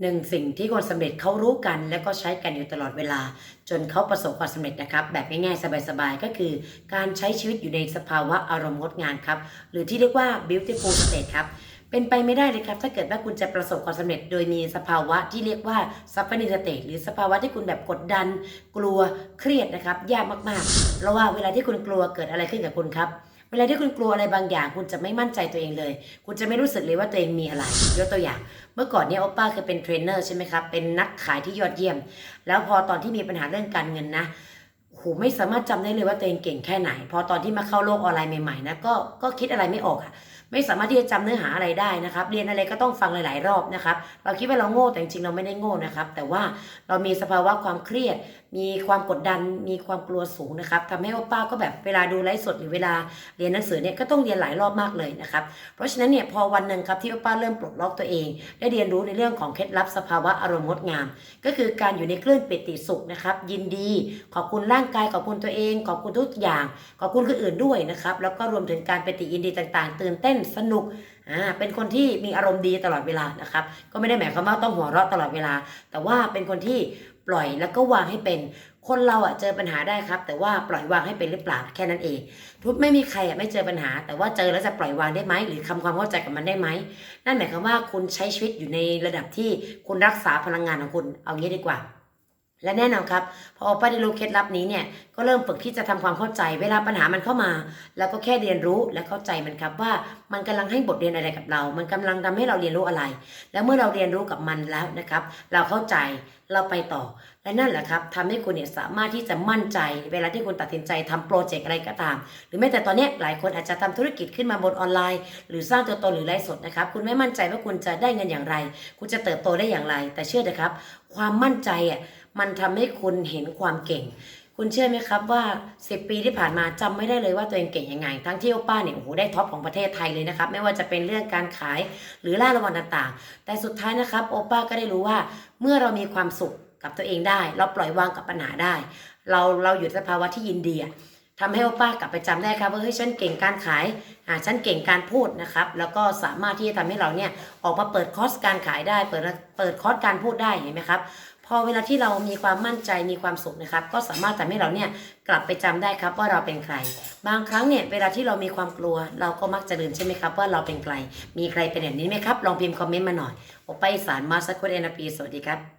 หนึ่งสิ่งที่คนสำเร็จเขารู้กันแล้วก็ใช้กันอยู่ตลอดเวลา จนเขาประสบความสำเร็จนะครับ แบบง่ายๆ สบายๆ ก็คือ การใช้ชีวิตอยู่ในสภาวะอารมณ์งดงามครับ หรือที่เรียกว่า beautiful state ครับ เป็นไปไม่ได้เลยครับ ถ้าเกิดว่าคุณจะประสบความสำเร็จ โดยมีสภาวะที่เรียกว่า suffering state หรือสภาวะที่คุณแบบกดดัน กลัวเครียดนะครับ ยากมากๆเพราะว่าเวลาที่คุณกลัวเกิดอะไรขึ้นกับคุณครับ เวลาที่คุณกลัวอะไรบางอย่าง คุณจะไม่มั่นใจตัวเองเลย คุณจะไม่รู้สึกเลยว่าตัวเองมีอะไรยกตัวอย่าง เมื่อก่อนเนี่ยโอป้าเคยเป็นเทรนเนอร์ใช่ไหมครับเป็นนักขายที่ยอดเยี่ยม แล้วพอตอนที่มีปัญหาเรื่องการเงินนะโหไม่สามารถจำได้เลยว่าตัวเองเก่งแค่ไหน พอตอนที่มาเข้าโลกออนไลน์ใหม่ๆนะก็ก็คิดอะไรไม่ออกอะ ไม่สามารถที่จะจำเนื้อหาอะไรได้นะครับ เรียนอะไรก็ต้องฟังหลาย ๆ รอบนะครับ เราคิดว่าเราโง่แต่จริงๆเราไม่ได้โง่นะครับ แต่ว่าเรามีสภาวะความเครียด มีความกดดัน มีความกลัวสูงนะครับทำให้โอป้าก็แบบเวลาดูไลฟ์สดหรือเวลาเรียนหนังสือเนี่ยก็ต้องเรียนหลายรอบมากเลยนะครับ เพราะฉะนั้นเนี่ยพอวันหนึ่งครับที่อป้าเริ่มปลดล็อกตัวเอง ได้เรียนรู้ในเรื่องของเคล็ดลับสภาวะอารมณ์งดงาม ก็คือการอยู่ในคลื่นปิติสุขนะครับ ยินดี ขอบคุณร่างกายขอบคุณตัวเอง ขอบคุณทุกอย่าง ขอบคุณคนอื่นด้วยนะครับแล้วก็รวมถึงการปิติยินดีต่าง ๆ ตื่นเต้นสนุกอ่าเป็นคนที่มีอารมณ์ดีตลอดเวลานะครับ ก็ไม่ได้หมายความว่าต้องหัวเราะตลอดเวลา แต่ว่าเป็นคนที่ปล่อยแล้วก็วางให้เป็น คนเราอะเจอปัญหาได้ครับ แต่ว่าปล่อยวางให้เป็นหรือเปล่าแค่นั้นเอง ทุกไม่มีใครอะไม่เจอปัญหา แต่ว่าเจอแล้วจะปล่อยวางได้ไหมหรือทำความเข้าใจกับมันได้ไหมนั่นหมายความว่าคุณใช้ชีวิตอยู่ในระดับที่คุณรักษาพลังงานของคุณเอางี้ดีกว่า และแน่นอนครับ พอป้าได้รู้เคล็ดลับนี้เนี่ยก็เริ่มฝึกที่จะทำความเข้าใจเวลาปัญหามันเข้ามา แล้วก็แค่เรียนรู้และเข้าใจมันครับว่ามันกำลังให้บทเรียนอะไรกับเรา มันกำลังทำให้เราเรียนรู้อะไร แล้วเมื่อเราเรียนรู้กับมันแล้วนะครับ เราเข้าใจเราไปต่อ และนั่นแหละครับทำให้คุณเนี่ยสามารถที่จะมั่นใจ เวลาที่คุณตัดสินใจทำโปรเจกต์อะไรก็ตาม หรือแม้แต่ตอนนี้หลายคนอาจจะทำธุรกิจขึ้นมาบนออนไลน์ หรือสร้างตัวตนหรือไลฟ์สดนะครับ คุณไม่มั่นใจว่าคุณจะได้เงินอย่างไร คุณจะเติบโตได้อย่างไร แต่เชื่อเถอะครับ ความมั่นใจอะมันทำให้คุณเห็นความเก่ง คุณเชื่อไหมครับว่า 10 ปีที่ผ่านมาจำไม่ได้เลยว่าตัวเองเก่งยังไง ทั้งที่โอป้าเนี่ยโอ้โหได้ท็อปของประเทศไทยเลยนะครับ ไม่ว่าจะเป็นเรื่องการขายหรือล่ารางวัลต่างๆ แต่สุดท้ายนะครับโอป้าก็ได้รู้ว่าเมื่อเรามีความสุขกับตัวเองได้ เราปล่อยวางกับปัญหาได้ เราเราอยู่ในสภาวะที่ยินดีอะทำให้โอป้ากลับไปจำได้ครับว่าเฮ้ยฉันเก่งการขายอ่าฉันเก่งการพูดนะครับแล้วก็สามารถที่จะทำให้เราเนี่ยออกมาเปิดคอร์สการขายได้ เปิดเปิดคอร์สการพูดได้เห็นไหมครับ พอเวลาที่เรามีความมั่นใจมีความสุขนะครับ ก็สามารถทำให้เราเนี่ยกลับไปจำได้ครับว่าเราเป็นใคร บางครั้งเนี่ยเวลาที่เรามีความกลัว เราก็มักจะลืมใช่ไหมครับว่าเราเป็นใคร มีใครเป็นแบบนี้ไหมครับ ลองพิมพ์คอมเมนต์มาหน่อยโอไปสารมาสักคนเอ็นาปีสวัสดีครับ